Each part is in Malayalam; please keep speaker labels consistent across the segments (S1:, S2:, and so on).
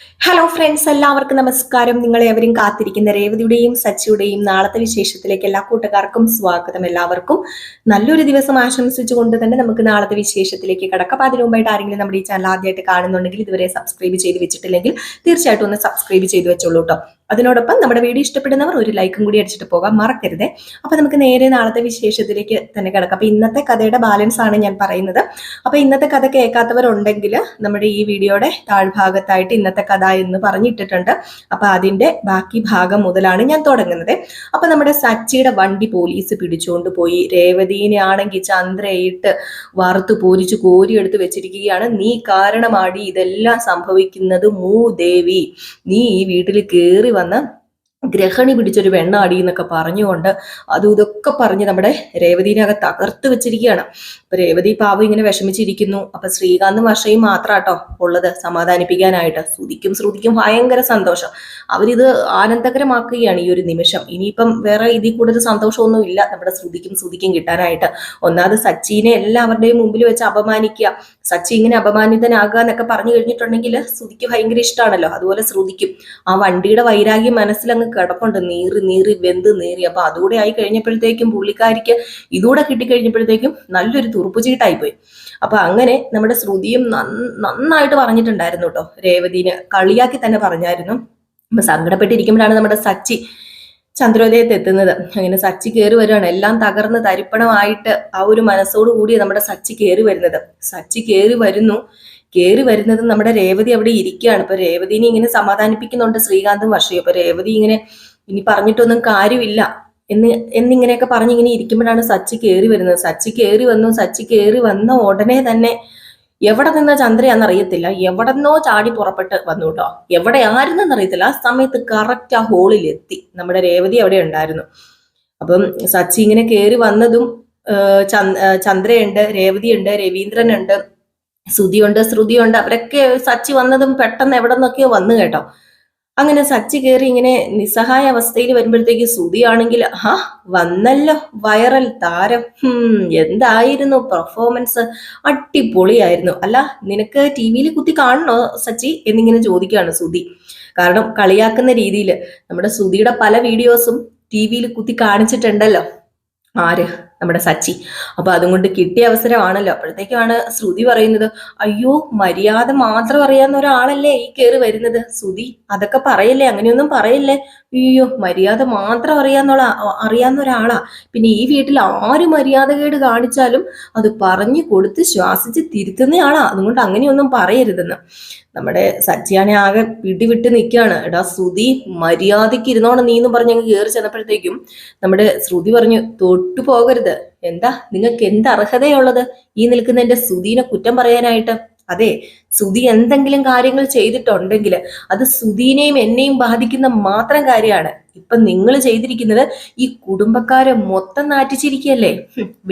S1: ഹലോ ഫ്രണ്ട്സ് എല്ലാവർക്കും നമസ്കാരം. നിങ്ങളെ എവരും കാത്തിരിക്കുന്ന രേവതിയുടെയും സച്ചിയുടെയും നാളത്തെ വിശേഷത്തിലേക്ക് എല്ലാ കൂട്ടുകാർക്കും സ്വാഗതം എല്ലാവർക്കും. നല്ലൊരു ദിവസം ആശംസിച്ചുകൊണ്ട് തന്നെ നമുക്ക് നാളത്തെ വിശേഷത്തിലേക്ക് കടക്കാം. അപ്പൊ അതിനു മുമ്പായിട്ട് ആരെങ്കിലും നമ്മുടെ ഈ ചാനൽ ആദ്യമായിട്ട് കാണുന്നുണ്ടെങ്കിൽ ഇതുവരെ സബ്സ്ക്രൈബ് ചെയ്ത് വെച്ചിട്ടില്ലെങ്കിൽ തീർച്ചയായിട്ടും ഒന്ന് സബ്സ്ക്രൈബ് ചെയ്ത് വെച്ചോളൂ കേട്ടോ അതിനോടൊപ്പം നമ്മുടെ വീഡിയോ ഇഷ്ടപ്പെടുന്നവർ ഒരു ലൈക്കും കൂടി അടിച്ചിട്ട് പോകാൻ മറക്കരുത്. അപ്പൊ നമുക്ക് നേരെ നാളത്തെ വിശേഷത്തിലേക്ക് തന്നെ കിടക്കാം. അപ്പൊ ഇന്നത്തെ കഥയുടെ ബാലൻസ് ആണ് ഞാൻ പറയുന്നത്. അപ്പൊ ഇന്നത്തെ കഥ കേൾക്കാത്തവരുണ്ടെങ്കിൽ നമ്മുടെ ഈ വീഡിയോയുടെ താഴ്ഭാഗത്തായിട്ട് ഇന്നത്തെ കഥ എന്ന് പറഞ്ഞിട്ടിട്ടുണ്ട്. അപ്പൊ അതിന്റെ ബാക്കി ഭാഗം മുതലാണ് ഞാൻ തുടങ്ങുന്നത്. അപ്പൊ നമ്മുടെ സച്ചിയുടെ വണ്ടി പോലീസ് പിടിച്ചുകൊണ്ട് പോയി. രേവതീനെ ആണെങ്കിൽ ചന്ദ്രയിട്ട് വറുത്ത് പോരിച്ച് കോരിയെടുത്ത് വെച്ചിരിക്കുകയാണ്. നീ കാരണമാടി ഇതെല്ലാം സംഭവിക്കുന്നത് മൂ ദേവി നീ ഈ വീട്ടിൽ കയറി വന്ന് ഗ്രഹണി പിടിച്ചൊരു വെണ്ണാടി എന്നൊക്കെ പറഞ്ഞുകൊണ്ട് അതും ഇതൊക്കെ പറഞ്ഞ് നമ്മുടെ രേവതിനെ അകത്ത് തകർത്ത് വെച്ചിരിക്കുകയാണ്. അപ്പൊ രേവതി പാവം ഇങ്ങനെ വിഷമിച്ചിരിക്കുന്നു. അപ്പൊ ശ്രീകാന്ത് വർഷയും മാത്രാട്ടോ ഉള്ളത് സമാധാനിപ്പിക്കാനായിട്ട്. ശ്രുതിക്കും ശ്രുതിക്കും ഭയങ്കര സന്തോഷം. അവരിത് ആനന്ദകരമാക്കുകയാണ് ഈ ഒരു നിമിഷം. ഇനിയിപ്പം വേറെ ഇതിൽ കൂടുതൽ സന്തോഷമൊന്നും ഇല്ല നമ്മുടെ ശ്രുതിക്കും ശ്രുതിക്കും കിട്ടാനായിട്ട്. ഒന്നാമത് സച്ചിനെ എല്ലാവരുടെയും മുമ്പിൽ വെച്ച് അപമാനിക്കുക. സച്ചി ഇങ്ങനെ അപമാനിതനാകുക എന്നൊക്കെ പറഞ്ഞു കഴിഞ്ഞിട്ടുണ്ടെങ്കിൽ ശ്രുതിക്ക് ഭയങ്കര ഇഷ്ടമാണല്ലോ അതുപോലെ ശ്രുതിക്കും ആ വണ്ടിയുടെ വൈരാഗ്യം മനസ്സിലങ്ങ് കിടപ്പുണ്ട്. നീറി നീറി വെന്ത് നീറി. അപ്പൊ അതുകൂടെ ആയി കഴിഞ്ഞപ്പോഴത്തേക്കും പുള്ളിക്കാരിക്ക് ഇതുകൂടെ കിട്ടിക്കഴിഞ്ഞപ്പോഴത്തേക്കും നല്ലൊരു തുറുപ്പുചീട്ടായി പോയി അപ്പൊ അങ്ങനെ നമ്മുടെ ശ്രുതിയും നന്നായിട്ട് പറഞ്ഞിട്ടുണ്ടായിരുന്നു കേട്ടോ. രേവതിനെ കളിയാക്കി തന്നെ പറഞ്ഞായിരുന്നു. അപ്പൊ സങ്കടപ്പെട്ടിരിക്കുമ്പോഴാണ് നമ്മുടെ സച്ചി ചന്ദ്രോദയത്ത് എത്തുന്നത്. അങ്ങനെ സച്ചി കയറി വരുവാണ്. എല്ലാം തകർന്ന് തരിപ്പണമായിട്ട് ആ ഒരു മനസ്സോടു കൂടി നമ്മുടെ സച്ചി കയറി വരുന്നത്. സച്ചി കയറി വരുന്നു. കയറി വരുന്നത് നമ്മുടെ രേവതി അവിടെ ഇരിക്കുകയാണ്. ഇപ്പൊ രേവതിനെ ഇങ്ങനെ സമാധാനിപ്പിക്കുന്നുണ്ട് ശ്രീകാന്തും വർഷയും. അപ്പൊ രേവതി ഇങ്ങനെ ഇനി പറഞ്ഞിട്ടൊന്നും കാര്യമില്ല എന്ന് എന്നിങ്ങനെയൊക്കെ പറഞ്ഞ് ഇങ്ങനെ ഇരിക്കുമ്പോഴാണ് സച്ചി കയറി വരുന്നത്. സച്ചി കയറി വന്നു. സച്ചി കയറി വന്ന ഉടനെ തന്നെ എവിടെ നിന്ന ചന്ദ്രയാന്ന് അറിയത്തില്ല. എവിടെന്നോ ചാടി പുറപ്പെട്ട് വന്നു കേട്ടോ. എവിടെ ആയിരുന്നെന്ന് അറിയത്തില്ല. ആ സമയത്ത് കറക്റ്റ് ആ ഹോളിൽ എത്തി. നമ്മുടെ രേവതി അവിടെ ഉണ്ടായിരുന്നു. അപ്പം സച്ചി ഇങ്ങനെ കയറി വന്നതും ചന്ദ്രയുണ്ട് രേവതിയുണ്ട് രവീന്ദ്രനുണ്ട്. ശ്രുതിയുണ്ട് ശ്രുതിയുണ്ട്. അവരൊക്കെ സച്ചി വന്നതും പെട്ടെന്ന് എവിടെ നിന്നൊക്കെയോ വന്നു കേട്ടോ. അങ്ങനെ സച്ചി കയറി ഇങ്ങനെ നിസ്സഹായ അവസ്ഥയിൽ വരുമ്പോഴത്തേക്ക് ശ്രുതിയാണെങ്കിൽ ആ വന്നല്ലോ വൈറൽ താരം. എന്തായിരുന്നു പെർഫോമൻസ് അടിപൊളിയായിരുന്നു. അല്ല നിനക്ക് ടി വിയിൽ കുത്തി കാണണോ സച്ചി? എന്നിങ്ങനെ ചോദിക്കുകയാണ് ശ്രുതി. കാരണം കളിയാക്കുന്ന രീതിയിൽ നമ്മുടെ ശ്രുതിയുടെ പല വീഡിയോസും ടി വിയിൽ കുത്തി കാണിച്ചിട്ടുണ്ടല്ലോ. ആര്? നമ്മുടെ സച്ചി. അപ്പൊ അതുകൊണ്ട് കിട്ടിയ അവസരമാണല്ലോ. അപ്പോഴത്തേക്കാണ് ശ്രുതി പറയുന്നത് അയ്യോ മര്യാദ മാത്രം അറിയാവുന്ന ഒരാളല്ലേ ഈ കയറി വരുന്നത്? ശ്രുതി അതൊക്കെ പറയല്ലേ? അങ്ങനെയൊന്നും പറയല്ലേ? അയ്യോ മര്യാദ മാത്രം അറിയാന്നുള്ള അറിയാവുന്ന ഒരാളാ. പിന്നെ ഈ വീട്ടിൽ ആര് മര്യാദകേട് കാണിച്ചാലും അത് പറഞ്ഞു കൊടുത്ത് ശ്വാസിച്ച് തിരുത്തുന്നയാളാ. അതുകൊണ്ട് അങ്ങനെയൊന്നും പറയരുതെന്ന്. നമ്മുടെ സച്ചിയാണെ ആകെ പിടിവിട്ട് നിൽക്കുകയാണ് എടാ ശ്രുതി മര്യാദയ്ക്ക് ഇരുന്നോണം നീ എന്ന് പറഞ്ഞ് അങ്ങ് കയറി ചെന്നപ്പോഴത്തേക്കും നമ്മുടെ ശ്രുതി പറഞ്ഞു തൊട്ടു പോകരുത്. എന്താ? നിങ്ങൾക്ക് എന്ത് അർഹതയുള്ളത്? ഈ നിൽക്കുന്ന എന്റെ സുധീനെ കുറ്റം പറയാനായിട്ട്? അതെ സുധി എന്തെങ്കിലും കാര്യങ്ങൾ ചെയ്തിട്ടുണ്ടെങ്കിൽ അത് സുധീനെയും എന്നെയും ബാധിക്കുന്ന മാത്രം കാര്യമാണ്. ഇപ്പൊ നിങ്ങൾ ചെയ്തിരിക്കുന്നത് ഈ കുടുംബക്കാരെ മൊത്തം നാറ്റിച്ചിരിക്കുകയല്ലേ?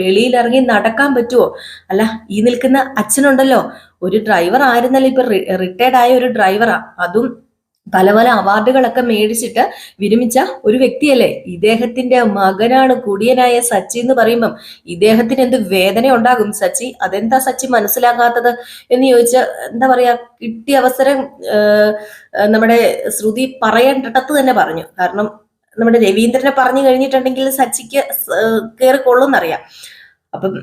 S1: വെളിയിൽ ഇറങ്ങി നടക്കാൻ പറ്റുമോ അല്ല ഈ നിൽക്കുന്ന അച്ഛനുണ്ടല്ലോ. ഒരു ഡ്രൈവർ ആയിരുന്നല്ലോ ഇപ്പൊ റിട്ടയർഡ് ആയ ഒരു ഡ്രൈവറാ. അതും പല പല അവാർഡുകളൊക്കെ മേടിച്ചിട്ട് വിരമിച്ച ഒരു വ്യക്തിയല്ലേ? ഇദ്ദേഹത്തിന്റെ മകനാണ് കുടിയനായ സച്ചി എന്ന് പറയുമ്പം ഇദ്ദേഹത്തിന് എന്ത് വേദന ഉണ്ടാകും സച്ചി അതെന്താ സച്ചി മനസ്സിലാകാത്തത്? എന്ന് ചോദിച്ച എന്താ പറയാ കിട്ടിയ അവസരം നമ്മുടെ ശ്രുതി പറയേണ്ടിടത്ത് തന്നെ പറഞ്ഞു. കാരണം നമ്മുടെ രവീന്ദ്രനെ പറഞ്ഞു കഴിഞ്ഞിട്ടുണ്ടെങ്കിൽ സച്ചിക്ക് കയറി കൊള്ളുന്നറിയാം അപ്പം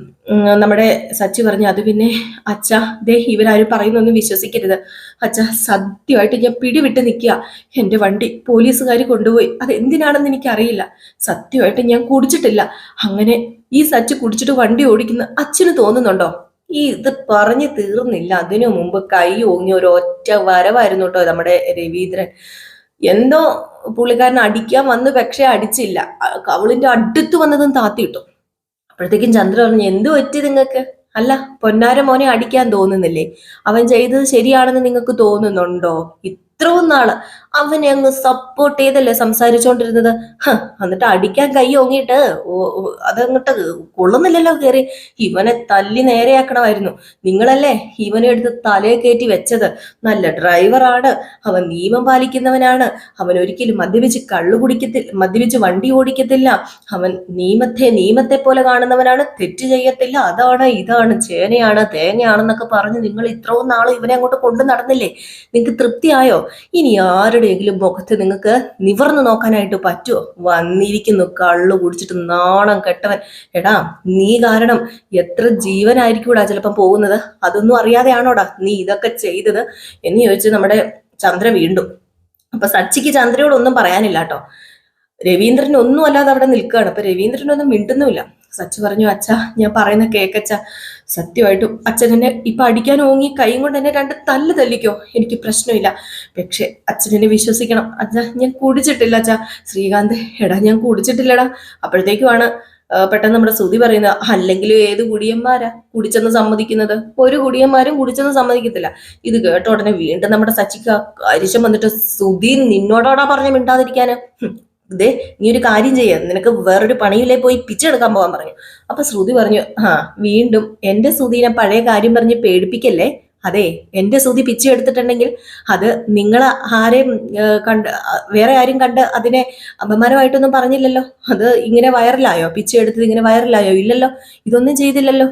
S1: നമ്മുടെ സച്ചി പറഞ്ഞു അത് പിന്നെ അച്ഛ ദേ ഇവരാരും പറയുന്നൊന്നും വിശ്വസിക്കരുത്. അച്ഛ സത്യമായിട്ട് ഞാൻ പിടിവിട്ട് നിൽക്കുക. എന്റെ വണ്ടി പോലീസുകാർ കൊണ്ടുപോയി. അത് എന്തിനാണെന്ന് എനിക്കറിയില്ല. സത്യമായിട്ട് ഞാൻ കുടിച്ചിട്ടില്ല. അങ്ങനെ ഈ സച്ചി കുടിച്ചിട്ട് വണ്ടി ഓടിക്കുന്ന അച്ഛന് തോന്നുന്നുണ്ടോ? ഈ ഇത് പറഞ്ഞു തീർന്നില്ല. അതിനു മുമ്പ് കൈ ഓങ്ങി ഒരു ഒറ്റ വരവായിരുന്നു കേട്ടോ നമ്മുടെ രവീന്ദ്രൻ. എന്തോ പുള്ളിക്കാരൻ അടിക്കാൻ വന്ന് പക്ഷേ അടിച്ചില്ല. കവളിന്റെ അടുത്ത് വന്നതും താത്തിയിട്ടു അപ്പോഴത്തേക്കും ചന്ദ്ര പറഞ്ഞു എന്ത് പറ്റി നിങ്ങൾക്ക്? അല്ല പൊന്നാര മോനെ അടിക്കാൻ തോന്നുന്നില്ലേ? അവൻ ചെയ്തത് ശരിയാണെന്ന് നിങ്ങൾക്ക് തോന്നുന്നുണ്ടോ? ഇത്രയും നാൾ അവനെ അങ്ങ് സപ്പോർട്ട് ചെയ്തല്ലേ സംസാരിച്ചുകൊണ്ടിരുന്നത് എന്നിട്ട് അടിക്കാൻ കൈ ഓങ്ങിയിട്ട് അതങ്ങോട്ട് കൊള്ളുന്നില്ലല്ലോ കയറി ഇവനെ തല്ലി നേരെയാക്കണമായിരുന്നു. നിങ്ങളല്ലേ ഇവനെ എടുത്ത് തലയെ കയറ്റി വെച്ചത്? നല്ല ഡ്രൈവറാണ് അവൻ നിയമം പാലിക്കുന്നവനാണ്. അവൻ ഒരിക്കലും മദ്യപിച്ച് കള്ളു കുടിക്കത്തില്ല മദ്യപിച്ച് വണ്ടി ഓടിക്കത്തില്ല. അവൻ നിയമത്തെ നിയമത്തെ പോലെ കാണുന്നവനാണ്. തെറ്റ് ചെയ്യത്തില്ല. അതാണ് ഇതാണ്. ചേനയാണ് തേങ്ങയാണെന്നൊക്കെ പറഞ്ഞ് നിങ്ങൾ ഇത്രയും നാളും ഇവനെ അങ്ങോട്ട് കൊണ്ടു നടന്നില്ലേ? നിങ്ങൾക്ക് തൃപ്തിയായോ? ഇനി ആരുടെയെങ്കിലും മുഖത്ത് നിങ്ങൾക്ക് നിവർന്നു നോക്കാനായിട്ട് പറ്റുമോ വന്നിരിക്കുന്നു കള്ളു കുടിച്ചിട്ട് നാണം കെട്ടവൻ. എടാ നീ കാരണം എത്ര ജീവനായിരിക്കൂടാ ചിലപ്പം പോകുന്നത്? അതൊന്നും അറിയാതെയാണോടാ നീ ഇതൊക്കെ ചെയ്തത്? എന്ന് ചോദിച്ച് നമ്മുടെ ചന്ദ്ര വീണ്ടും അപ്പൊ സച്ചിക്ക് ചന്ദ്രയോടൊന്നും പറയാനില്ല കേട്ടോ രവീന്ദ്രൻ ഒന്നും അല്ലാതെ അവിടെ നിൽക്കുകയാണ്. അപ്പൊ രവീന്ദ്രനൊന്നും മിണ്ടുന്നുമില്ല. സച്ചു പറഞ്ഞു അച്ഛ ഞാൻ പറയുന്ന കേക്കച്ച. സത്യമായിട്ടും അച്ഛൻ എന്നെ ഇപ്പൊ അടിക്കാൻ ഓങ്ങി കൈയും കൊണ്ട് എന്നെ രണ്ട് തല്ല് തല്ലിക്കോ. എനിക്ക് പ്രശ്നമില്ല. പക്ഷെ അച്ഛനെന്നെ വിശ്വസിക്കണം. അച്ഛ ഞാൻ കുടിച്ചിട്ടില്ല അച്ഛ. ശ്രീകാന്ത് എടാ ഞാൻ കുടിച്ചിട്ടില്ലടാ. അപ്പോഴത്തേക്കുമാണ് പെട്ടെന്ന് നമ്മുടെ ശ്രുതി പറയുന്നത് അല്ലെങ്കിലും ഏത് കുടിയന്മാരാ കുടിച്ചെന്ന് സമ്മതിക്കുന്നത്? ഒരു കുടിയന്മാരും കുടിച്ചെന്ന് സമ്മതിക്കത്തില്ല. ഇത് കേട്ട ഉടനെ വീണ്ടും നമ്മുടെ സച്ചിക്ക് അരിശം വന്നിട്ട് ശ്രുതി നിന്നോടോടാ പറഞ്ഞ് മിണ്ടാതിരിക്കാന്? ദേ നീ ഒരു കാര്യം ചെയ്യ. നിനക്ക് വേറൊരു പണിയിലേ പോയി പിച്ചെടുക്കാൻ പോകാൻ പറഞ്ഞു. അപ്പൊ ശ്രുതി പറഞ്ഞു ആ വീണ്ടും എന്റെ ശ്രുതിനെ പഴയ കാര്യം പറഞ്ഞ് പേടിപ്പിക്കല്ലേ? അതെ എന്റെ ശ്രുതി പിച്ചെടുത്തിട്ടുണ്ടെങ്കിൽ അത് നിങ്ങൾ ആരെയും കണ്ട് വേറെ ആരും കണ്ട് അതിനെ അപമാനമായിട്ടൊന്നും പറഞ്ഞില്ലല്ലോ? അത് ഇങ്ങനെ വൈറലായോ? പിച്ചെടുത്തത് ഇങ്ങനെ വൈറലായോ? ഇല്ലല്ലോ? ഇതൊന്നും ചെയ്തില്ലല്ലോ?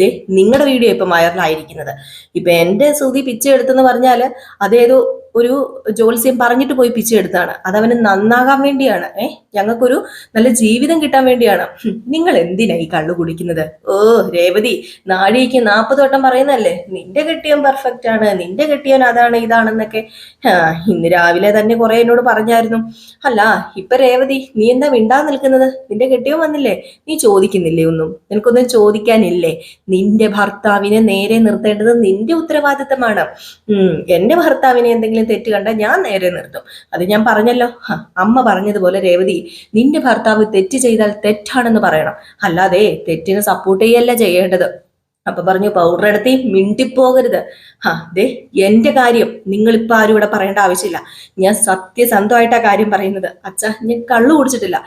S1: ദേ നിങ്ങളുടെ വീഡിയോ ഇപ്പം വൈറലായിരിക്കുന്നത്. ഇപ്പൊ എന്റെ ശ്രുതി പിച്ചെടുത്തെന്ന് പറഞ്ഞാൽ അതേതോ ഒരു ജോത്സ്യം പറഞ്ഞിട്ട് പോയി പിച്ചെടുത്താണ് അതവന് നന്നാകാൻ വേണ്ടിയാണ്. ഏ ഞങ്ങൾക്കൊരു നല്ല ജീവിതം കിട്ടാൻ വേണ്ടിയാണ്. നിങ്ങൾ എന്തിനാ ഈ കള്ളു കുടിക്കുന്നത്? ഓ രേവതി നാഴിക്ക് നാൽപ്പത് വട്ടം പറയുന്നല്ലേ നിന്റെ കെട്ടിയൻ പെർഫെക്റ്റ് ആണ്. നിന്റെ കെട്ടിയൻ അതാണ് ഇതാണെന്നൊക്കെ. ഇന്ന് രാവിലെ തന്നെ കുറെ എന്നോട് പറഞ്ഞായിരുന്നു. അല്ല ഇപ്പൊ രേവതി നീ എന്താ മിണ്ടാ നിൽക്കുന്നത്? നിന്റെ കെട്ടിയൻ വന്നില്ലേ? നീ ചോദിക്കുന്നില്ലേ ഒന്നും? നിനക്കൊന്നും ചോദിക്കാനില്ലേ? നിന്റെ ഭർത്താവിനെ നേരെ നിർത്തേണ്ടത് നിന്റെ ഉത്തരവാദിത്തമാണ്. എന്റെ ഭർത്താവിനെ എന്തെങ്കിലും തെറ്റ് കണ്ടാൽ ഞാൻ നേരെ നിർത്തും. അത് ഞാൻ പറഞ്ഞല്ലോ. അമ്മ പറഞ്ഞതുപോലെ രേവതി നിന്റെ ഭർത്താവ് തെറ്റ് ചെയ്താൽ തെറ്റാണെന്ന് പറയണം. അല്ലാതെ തെറ്റിന് സപ്പോർട്ട് ചെയ്യല്ല ചെയ്യേണ്ടത്. അപ്പൊ പറഞ്ഞു പൗഡർ എടുത്തി മിണ്ടിപ്പോകരുത്. ഹാ ദേ എന്റെ കാര്യം നിങ്ങൾ ഇപ്പൊ ആരും ഇവിടെ പറയേണ്ട ആവശ്യമില്ല. ഞാൻ സത്യസന്ധമായിട്ടാ കാര്യം പറയുന്നത്. അച്ഛ ഞാൻ കള്ളു കുടിച്ചിട്ടില്ല.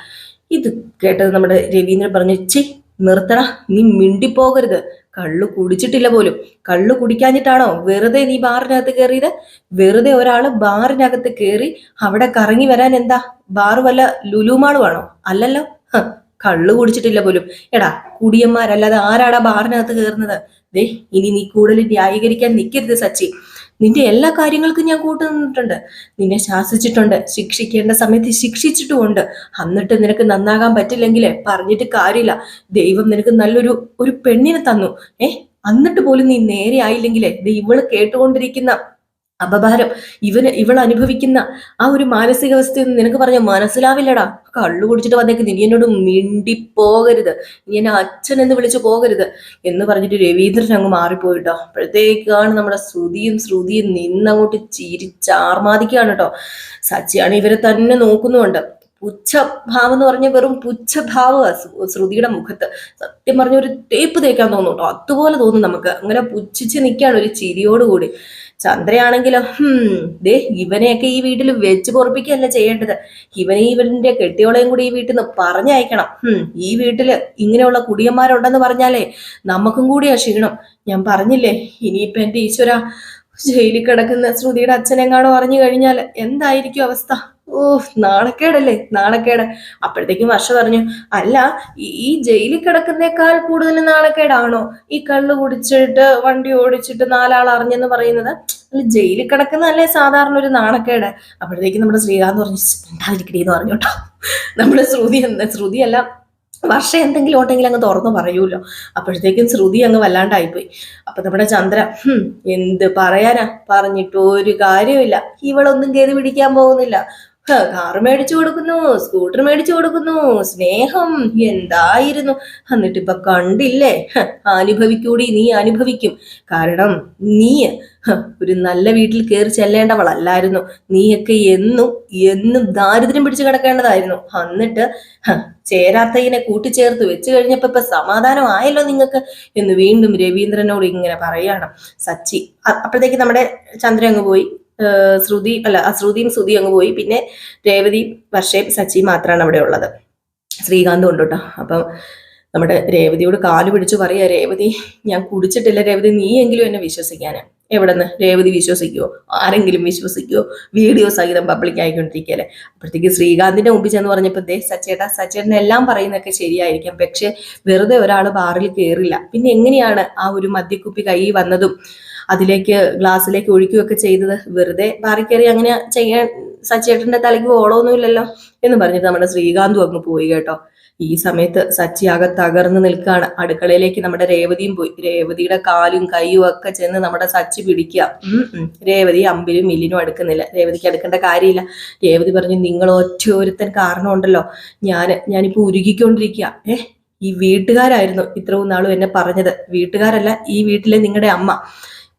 S1: ഇത് കേട്ടത് നമ്മുടെ രവീന്ദ്രൻ പറഞ്ഞു ചി നിർത്തണ നീ മിണ്ടിപ്പോകരുത്. കള്ളു കുടിച്ചിട്ടില്ല പോലും. കള്ളു കുടിക്കാഞ്ഞിട്ടാണോ വെറുതെ നീ ബാറിനകത്ത് കയറിയത് വെറുതെ ഒരാൾ ബാറിനകത്ത് കയറി അവിടെ കറങ്ങി വരാൻ എന്താ? ബാർ വല്ല ലുലുമാളുവാണോ അല്ലല്ലോ. കള്ളു കുടിച്ചിട്ടില്ല പോലും. എടാ കുടിയന്മാരല്ലാതെ ആരാടാ ബാറിനകത്ത് കയറുന്നത് ദേ ഇനി നീ കൂടുതൽ ന്യായീകരിക്കാൻ നിൽക്കരുത് സച്ചി. നിന്റെ എല്ലാ കാര്യങ്ങൾക്കും ഞാൻ കൂട്ടു നിന്നിട്ടുണ്ട് നിന്നെ ശാസിച്ചിട്ടുണ്ട്. ശിക്ഷിക്കേണ്ട സമയത്ത് ശിക്ഷിച്ചിട്ടുമുണ്ട്. എന്നിട്ട് നിനക്ക് നന്നാകാൻ പറ്റില്ലെങ്കിൽ പറഞ്ഞിട്ട് കാര്യമില്ല. ദൈവം നിനക്ക് നല്ലൊരു ഒരു പെണ്ണിനെ തന്നു. ഏ? എന്നിട്ട് പോലും നീ നേരെ ആയില്ലെങ്കിലേ ഇവൾ കേട്ടുകൊണ്ടിരിക്കുന്ന അപഭാരം ഇവന് ഇവൾ അനുഭവിക്കുന്ന ആ ഒരു മാനസികാവസ്ഥയൊന്നും നിനക്ക് പറഞ്ഞ മനസ്സിലാവില്ലടാ. കള്ളു കുടിച്ചിട്ട് വന്നേക്ക് നീ എന്നോട് മിണ്ടിപ്പോകരുത്. നീ എന്നെ അച്ഛൻ എന്ന് വിളിച്ചു പോകരുത് എന്ന് പറഞ്ഞിട്ട് രവീന്ദ്രൻ അങ്ങ് മാറിപ്പോയിട്ടോ. അപ്പോഴത്തേക്കാണ് നമ്മുടെ ശ്രുതിയും ശ്രുതിയും നിന്നങ്ങോട്ട് ചിരിച്ചാർമാദിക്കുകയാണ് കേട്ടോ. സച്ചിയാണ് ഇവരെ തന്നെ നോക്കുന്നുമുണ്ട്. പുച്ഛഭാവം എന്ന് പറഞ്ഞ വെറും പുച്ഛഭാവ ശ്രുതിയുടെ മുഖത്ത്. സത്യം പറഞ്ഞ ഒരു ടേപ്പ് തേക്കാൻ തോന്നും അതുപോലെ തോന്നും നമുക്ക്. അങ്ങനെ പുച്ഛിച്ച് നിൽക്കുകയാണ് ഒരു ചിരിയോടുകൂടി. ചന്ദ്രയാണെങ്കിലോ ഹും ദേ ഇവനെയൊക്കെ ഈ വീട്ടിൽ വെച്ച് പൊറപ്പിക്കുകയല്ല ചെയ്യേണ്ടത്. ഇവനെ ഇവന്റെ കെട്ടിയോളെയും കൂടി ഈ വീട്ടിൽ നിന്ന് പറഞ്ഞയക്കണം. ഹും ഈ വീട്ടിൽ ഇങ്ങനെയുള്ള കുടിയന്മാരുണ്ടെന്ന് പറഞ്ഞാലേ നമുക്കും കൂടിയാ ക്ഷീണം. ഞാൻ പറഞ്ഞില്ലേ ഇനിയിപ്പൊ എന്റെ ഈശ്വര ജയിലിൽ കിടക്കുന്ന ശ്രുതിയുടെ അച്ഛനെങ്ങാണോ അറിഞ്ഞു കഴിഞ്ഞാൽ എന്തായിരിക്കും അവസ്ഥ? ഓ നാണക്കേടല്ലേ നാണക്കേട്. അപ്പോഴത്തേക്കും വർഷ പറഞ്ഞു അല്ല ഈ ജയിലിൽ കിടക്കുന്നേക്കാൾ കൂടുതൽ നാണക്കേടാണോ? ഈ കള്ള് കുടിച്ചിട്ട് വണ്ടി ഓടിച്ചിട്ട് നാലാൾ അറിഞ്ഞെന്ന് പറയുന്നത്? അല്ല ജയിലിൽ കിടക്കുന്നതല്ലേ സാധാരണ ഒരു നാണക്കേട്. അപ്പോഴത്തേക്കും നമ്മുടെ ശ്രീകാന്ത് പറഞ്ഞു ഉണ്ടാതിരിക്കണേ എന്ന് പറഞ്ഞു കേട്ടോ. നമ്മുടെ ശ്രുതി എന്താ ശ്രുതിയല്ല വർഷം എന്തെങ്കിലും ഉണ്ടെങ്കിൽ അങ്ങ് തുറന്നു പറയൂല്ലോ അപ്പോഴത്തേക്കും ശ്രുതി അങ്ങ് വല്ലാണ്ടായിപ്പോയി. അപ്പൊ നമ്മുടെ ചന്ദ്ര എന്ത് പറയാനാ? പറഞ്ഞിട്ട് ഒരു കാര്യമില്ല ഇവളൊന്നും ഗതി പിടിക്കാൻ പോകുന്നില്ല. കാറ് മേടിച്ചു കൊടുക്കുന്നു സ്കൂട്ടർ മേടിച്ചു കൊടുക്കുന്നു സ്നേഹം എന്തായിരുന്നു? എന്നിട്ട് ഇപ്പൊ കണ്ടില്ലേ അനുഭവിക്കൂടി നീ അനുഭവിക്കും. കാരണം നീ ഒരു നല്ല വീട്ടിൽ കയറി ചെല്ലേണ്ടവളല്ലായിരുന്നു. നീയൊക്കെ എന്നും എന്നും ദാരിദ്ര്യം പിടിച്ചു കിടക്കേണ്ടതായിരുന്നു. എന്നിട്ട് ചേരാത്തതിനെ കൂട്ടിച്ചേർത്ത് വെച്ച് കഴിഞ്ഞപ്പോ ഇപ്പൊ സമാധാനം ആയല്ലോ നിങ്ങൾക്ക്? എന്ന് വീണ്ടും രവീന്ദ്രനോട് ഇങ്ങനെ പറയണം. സച്ചി അപ്പോഴത്തേക്ക് നമ്മുടെ ചന്ദ്രൻ അങ്ങ് പോയി. ശ്രുതി അല്ല അശ്രുതിയും ശ്രുതിയും ശ്രുതി അങ്ങ് പോയി. പിന്നെ രേവതി വർഷയും സച്ചിയും മാത്രമാണ് അവിടെ ഉള്ളത്. ശ്രീകാന്ത് ഉണ്ട് കേട്ടോ. അപ്പം നമ്മുടെ രേവതിയോട് കാൽ പിടിച്ചു പറയാ രേവതി ഞാൻ കുടിച്ചിട്ടില്ല. രേവതി നീയെങ്കിലും എന്നെ വിശ്വസിക്കാന്. എവിടെന്ന്? രേവതി വിശ്വസിക്കുവോ? ആരെങ്കിലും വിശ്വസിക്കുവോ? വീഡിയോ സഹിതം പബ്ലിക് ആയിക്കൊണ്ടിരിക്കുകയല്ലേ? അപ്പോഴത്തേക്ക് ശ്രീകാന്തിന്റെ മുമ്പിൽ ചെന്ന് പറഞ്ഞപ്പോൾ ദേ സച്ചേട്ടാ സച്ചേട്ടൻ എല്ലാം പറയുന്നൊക്കെ ശരിയായിരിക്കാം. പക്ഷെ വെറുതെ ഒരാൾ ബാറിൽ കയറില്ല പിന്നെ എങ്ങനെയാണ് ആ ഒരു മദ്യക്കുപ്പി കൈ വന്നതും? അതിലേക്ക് ഗ്ലാസ്സിലേക്ക് ഒഴിക്കുകയൊക്കെ ചെയ്തത്. വെറുതെ ബാറിക്കേറി അങ്ങനെ ചെയ്യാൻ സച്ചേട്ടന്റെ തലയ്ക്ക് ഓളമൊന്നുമില്ലല്ലോ എന്ന് പറഞ്ഞിട്ട് നമ്മുടെ ശ്രീകാന്തും അങ്ങ് പോയി കേട്ടോ. ഈ സമയത്ത് സച്ചി ആകെ തകർന്ന് നിൽക്കുകയാണ് അടുക്കളയിലേക്ക് നമ്മുടെ രേവതിയും പോയി. രേവതിയുടെ കാലും കൈയും ഒക്കെ ചെന്ന് നമ്മുടെ സച്ചി പിടിക്കുക. രേവതി അമ്പിലും മില്ലിനും അടുക്കുന്നില്ല. രേവതിക്ക് അടുക്കേണ്ട കാര്യമില്ല. രേവതി പറഞ്ഞു നിങ്ങൾ ഒറ്റ ഒരുത്തൻ കാരണമുണ്ടല്ലോ. ഞാൻ ഞാനിപ്പോ ഉരുകിക്കൊണ്ടിരിക്കുക. ഏ ഈ വീട്ടുകാരായിരുന്നു ഇത്രയും നാളും എന്നെ പറഞ്ഞത്. വീട്ടുകാരല്ല ഈ വീട്ടിലെ നിങ്ങളുടെ അമ്മ.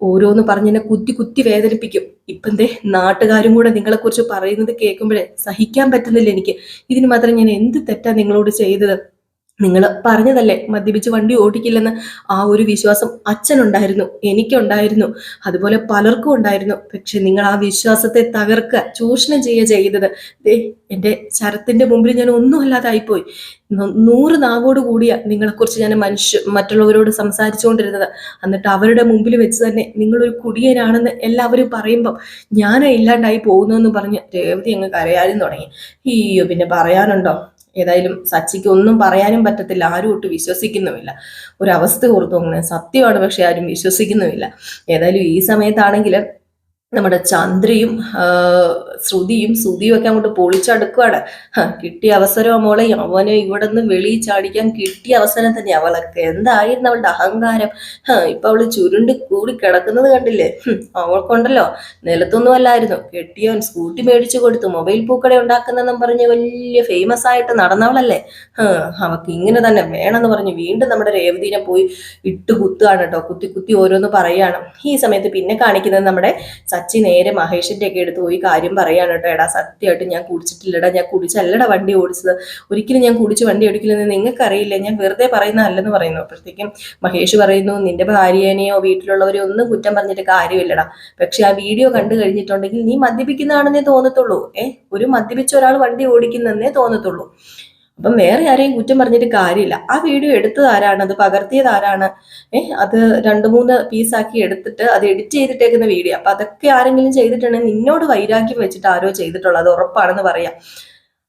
S1: ഓരോന്ന് പറഞ്ഞെന്നെ കുത്തി കുത്തി വേദനിപ്പിക്കും. ഇപ്പം എന്തേ നാട്ടുകാരും കൂടെ നിങ്ങളെക്കുറിച്ച് പറയുന്നത് കേൾക്കുമ്പോഴേ സഹിക്കാൻ പറ്റുന്നില്ല എനിക്ക്. ഇതിന് മാത്രം ഞാൻ എന്ത് തെറ്റാ നിങ്ങളോട് ചെയ്തത്? നിങ്ങൾ പറഞ്ഞതല്ലേ മദ്യപിച്ച് വണ്ടി ഓടിക്കില്ലെന്ന് ആ ഒരു വിശ്വാസം അച്ഛനുണ്ടായിരുന്നു എനിക്കുണ്ടായിരുന്നു അതുപോലെ പലർക്കും ഉണ്ടായിരുന്നു. പക്ഷെ നിങ്ങൾ ആ വിശ്വാസത്തെ തകർക്കുക ചൂഷണം ചെയ്യുക ചെയ്തത്. ദേ എന്റെ ശരത്തിന്റെ മുമ്പിൽ ഞാൻ ഒന്നും അല്ലാതായിപ്പോയി നൂറ് നാവോട് കൂടിയ നിങ്ങളെക്കുറിച്ച് ഞാൻ മനുഷ്യ മറ്റുള്ളവരോട് സംസാരിച്ചുകൊണ്ടിരുന്നത്. എന്നിട്ട് അവരുടെ മുമ്പിൽ വെച്ച് തന്നെ നിങ്ങളൊരു കുടിയനാണെന്ന് എല്ലാവരും പറയുമ്പം ഞാൻ ഇല്ലാണ്ടായി പോകുന്നു എന്ന് പറഞ്ഞ് രേവതി അങ്ങ് കരയാനും തുടങ്ങി. അയ്യോ പിന്നെ പറയാനുണ്ടോ? ഏതായാലും സച്ചിക്ക് ഒന്നും പറയാനും പറ്റത്തില്ല ആരും ഒട്ട് വിശ്വസിക്കുന്നുമില്ല. ഒരവസ്ഥ ഓർത്തു അങ്ങനെ. സത്യമാണ് പക്ഷെ ആരും വിശ്വസിക്കുന്നുമില്ല. ഏതായാലും ഈ സമയത്താണെങ്കിൽ നമ്മുടെ ചന്ദ്രയും ശ്രുതിയും ശ്രുതിയും ഒക്കെ അങ്ങോട്ട് പൊളിച്ചടുക്കുവാണ്. ഹ, കിട്ടിയ അവസരം മോളെ? അവനെ ഇവിടെ നിന്ന് വെളിയിൽ ചാടിക്കാൻ കിട്ടിയ അവസരം തന്നെ അവളൊക്കെ. എന്തായിരുന്നു അവളുടെ അഹങ്കാരം? ഇപ്പൊ അവൾ ചുരുണ്ട് കൂടി കിടക്കുന്നത് കണ്ടില്ലേ? അവൾക്കുണ്ടല്ലോ. നിലത്തൊന്നും അല്ലായിരുന്നു. കെട്ടിയവൻ സ്കൂട്ടി മേടിച്ചു കൊടുത്തു. മൊബൈൽ പൂക്കട ഉണ്ടാക്കുന്നെന്നും പറഞ്ഞ് വലിയ ഫേമസ് ആയിട്ട് നടന്നവളല്ലേ? അവക്ക് ഇങ്ങനെ തന്നെ വേണമെന്ന് പറഞ്ഞ് വീണ്ടും നമ്മുടെ രേവതിനെ പോയി ഇട്ട് കുത്തുകയാണ് കേട്ടോ. കുത്തി കുത്തി ഓരോന്ന് പറയുകയാണ് ഈ സമയത്ത് പിന്നെ കാണിക്കുന്നത് നമ്മുടെ സച്ചി നേരെ മഹേഷിന്റെ ഒക്കെ എടുത്ത് പോയി കാര്യം പറയാണ് കേട്ടോ എടാ സത്യമായിട്ട് ഞാൻ കുടിച്ചിട്ടില്ലടാ ഞാൻ കുടിച്ചല്ലടാ വണ്ടി ഓടിച്ചത്. ഒരിക്കലും ഞാൻ കുടിച്ച് വണ്ടി ഓടിക്കില്ലെന്ന് നിങ്ങൾക്കറിയില്ല. ഞാൻ വെറുതെ പറയുന്നതല്ലെന്ന് പറയുന്നു. അപ്പോഴത്തേക്കും മഹേഷ് പറയുന്നു നിന്റെ ഭാര്യേനെയോ വീട്ടിലുള്ളവരെയോ ഒന്നും കുറ്റം പറഞ്ഞിട്ട് കാര്യമില്ലടാ. പക്ഷെ ആ വീഡിയോ കണ്ടു കഴിഞ്ഞിട്ടുണ്ടെങ്കിൽ നീ മദ്യപിക്കുന്നതാണെന്നേ തോന്നത്തുള്ളൂ. ഏഹ് ഒരു മദ്യപിച്ച ഒരാൾ വണ്ടി ഓടിക്കുന്നെന്നേ തോന്നത്തുള്ളൂ. അപ്പം വേറെ ആരെയും കുറ്റം പറഞ്ഞിട്ട് കാര്യമില്ല. ആ വീഡിയോ എടുത്തത് ആരാണ്? അത് പകർത്തിയത് ആരാണ്? ഏഹ് അത് രണ്ട് മൂന്ന് പീസാക്കി എടുത്തിട്ട് അത് എഡിറ്റ് ചെയ്തിട്ടേക്കുന്ന വീഡിയോ അപ്പൊ അതൊക്കെ ആരെങ്കിലും ചെയ്തിട്ടുണ്ടെങ്കിൽ നിന്നോട് വൈരാഗ്യം വെച്ചിട്ട് ആരോ ചെയ്തിട്ടുള്ളത് ഉറപ്പാണെന്ന് പറയാം.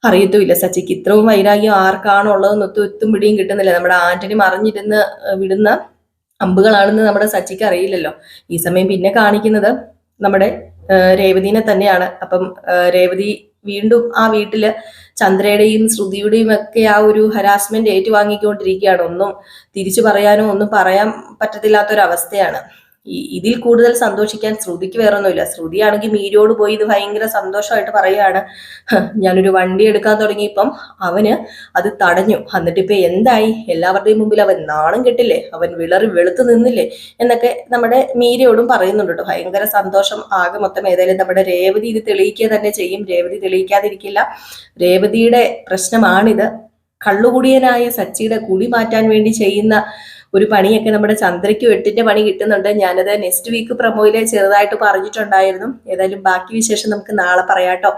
S1: അറിയത്തുമില്ല സച്ചിക്ക്. ഇത്രയും വൈരാഗ്യം ആർക്കാണോ ഉള്ളതെന്ന് ഒത്തു ഒത്തും പിടിയും കിട്ടുന്നില്ല. നമ്മുടെ ആന്റണി മറിഞ്ഞിരുന്ന് വിടുന്ന അമ്പുകളാണെന്ന് നമ്മുടെ സച്ചിക്ക് അറിയില്ലല്ലോ. ഈ സമയം പിന്നെ കാണിക്കുന്നത് നമ്മുടെ രേവതിനെ തന്നെയാണ്. അപ്പം രേവതി വീണ്ടും ആ വീട്ടിൽ ചന്ദ്രയുടെയും ശ്രുതിയുടെയും ഒക്കെ ആ ഒരു ഹരാസ്മെന്റ് ഏറ്റുവാങ്ങിക്കൊണ്ടിരിക്കുകയാണ്. ഒന്നും തിരിച്ചു പറയാനോ ഒന്നും പറയാൻ പറ്റത്തില്ലാത്തൊരവസ്ഥയാണ്. ഈ ഇതിൽ കൂടുതൽ സന്തോഷിക്കാൻ ശ്രുതിക്ക് വേറൊന്നുമില്ല. ശ്രുതിയാണെങ്കിൽ മീരോട് പോയി ഇത് ഭയങ്കര സന്തോഷമായിട്ട് പറയുകയാണ്. "ഹ്, ഞാനൊരു വണ്ടി എടുക്കാൻ തുടങ്ങിയപ്പം അവന് അത് തടഞ്ഞു. എന്നിട്ട് ഇപ്പൊ എന്തായി? എല്ലാവരുടെയും മുമ്പിൽ അവൻ നാണം കിട്ടില്ലേ? അവൻ വിളറി വെളുത്തു നിന്നില്ലേ? എന്നൊക്കെ നമ്മുടെ മീരയോടും പറയുന്നുണ്ട് ഭയങ്കര സന്തോഷം. ആകെ മൊത്തം ഏതായാലും നമ്മുടെ രേവതി ഇത് തെളിയിക്കുക തന്നെ ചെയ്യും. രേവതി തെളിയിക്കാതിരിക്കില്ല. രേവതിയുടെ പ്രശ്നമാണിത്. കള്ളുകുടിയനായ സച്ചിയുടെ കുടി മാറ്റാൻ വേണ്ടി ചെയ്യുന്ന ഒരു പണിയൊക്കെ നമ്മുടെ ചന്ദ്രയ്ക്ക് വെട്ടിന്റെ പണി കിട്ടുന്നുണ്ട്. ഞാനത് നെക്സ്റ്റ് വീക്ക് പ്രമോയിൽ ചെറുതായിട്ട് പറഞ്ഞിട്ടുണ്ടായിരുന്നു. ഏതായാലും ബാക്കി വിശേഷം നമുക്ക് നാളെ പറയാട്ടോ.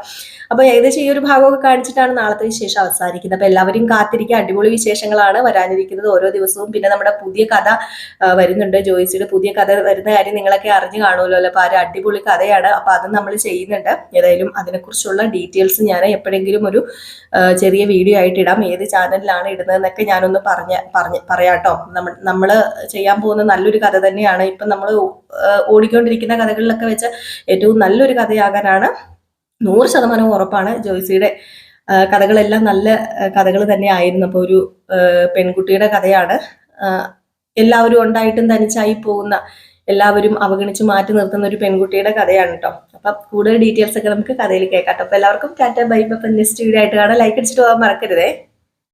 S1: അപ്പൊ ഏകദേശം ഈ ഒരു ഭാഗമൊക്കെ കാണിച്ചിട്ടാണ് നാളത്തെ വിശേഷം അവസാനിക്കുന്നത്. അപ്പൊ എല്ലാവരും കാത്തിരിക്കുക. അടിപൊളി വിശേഷങ്ങളാണ് വരാനിരിക്കുന്നത് ഓരോ ദിവസവും. പിന്നെ നമ്മുടെ പുതിയ കഥ വരുന്നുണ്ട്. ജോയിസിയുടെ പുതിയ കഥ വരുന്ന കാര്യം നിങ്ങളൊക്കെ അറിഞ്ഞു കാണുമല്ലോ അല്ലെ അപ്പൊ ആ അടിപൊളി കഥയാണ്. അപ്പൊ അത് നമ്മൾ ചെയ്യുന്നുണ്ട്. ഏതായാലും അതിനെക്കുറിച്ചുള്ള ഡീറ്റെയിൽസ് ഞാൻ എപ്പോഴെങ്കിലും ഒരു ചെറിയ വീഡിയോ ആയിട്ട് ഇടാം. ഏത് ചാനലിലാണ് ഇടുന്നതെന്നൊക്കെ ഞാനൊന്ന് പറഞ്ഞ പറഞ്ഞ് പറയാട്ടോ. നമ്മൾ നമ്മൾ ചെയ്യാൻ പോകുന്ന നല്ലൊരു കഥ തന്നെയാണ്. ഇപ്പം നമ്മൾ ഓടിക്കൊണ്ടിരിക്കുന്ന കഥകളിലൊക്കെ വെച്ച് ഏറ്റവും നല്ലൊരു കഥയാകാനാണ് നൂറ് ശതമാനവും ഉറപ്പാണ് ജോയ്സിയുടെ കഥകളെല്ലാം നല്ല കഥകൾ തന്നെ ആയിരുന്നു. അപ്പോൾ ഒരു പെൺകുട്ടിയുടെ കഥയാണ്. എല്ലാവരും ഉണ്ടായിട്ടും തനിച്ചായി പോകുന്ന എല്ലാവരും അവഗണിച്ച് മാറ്റി നിർത്തുന്ന ഒരു പെൺകുട്ടിയുടെ കഥയാണ് കേട്ടോ അപ്പം കൂടുതൽ ഡീറ്റെയിൽസ് ഒക്കെ നമുക്ക് കഥയിൽ കേൾക്കാം. കേട്ടോ അപ്പോൾ എല്ലാവർക്കും ടാറ്റ ബൈ. അപ്പം നെക്സ്റ്റ് വീഡിയോ ആയിട്ട് കാണാം. ലൈക്ക് അടിച്ചിട്ട് പോകാൻ മറക്കരുതേ.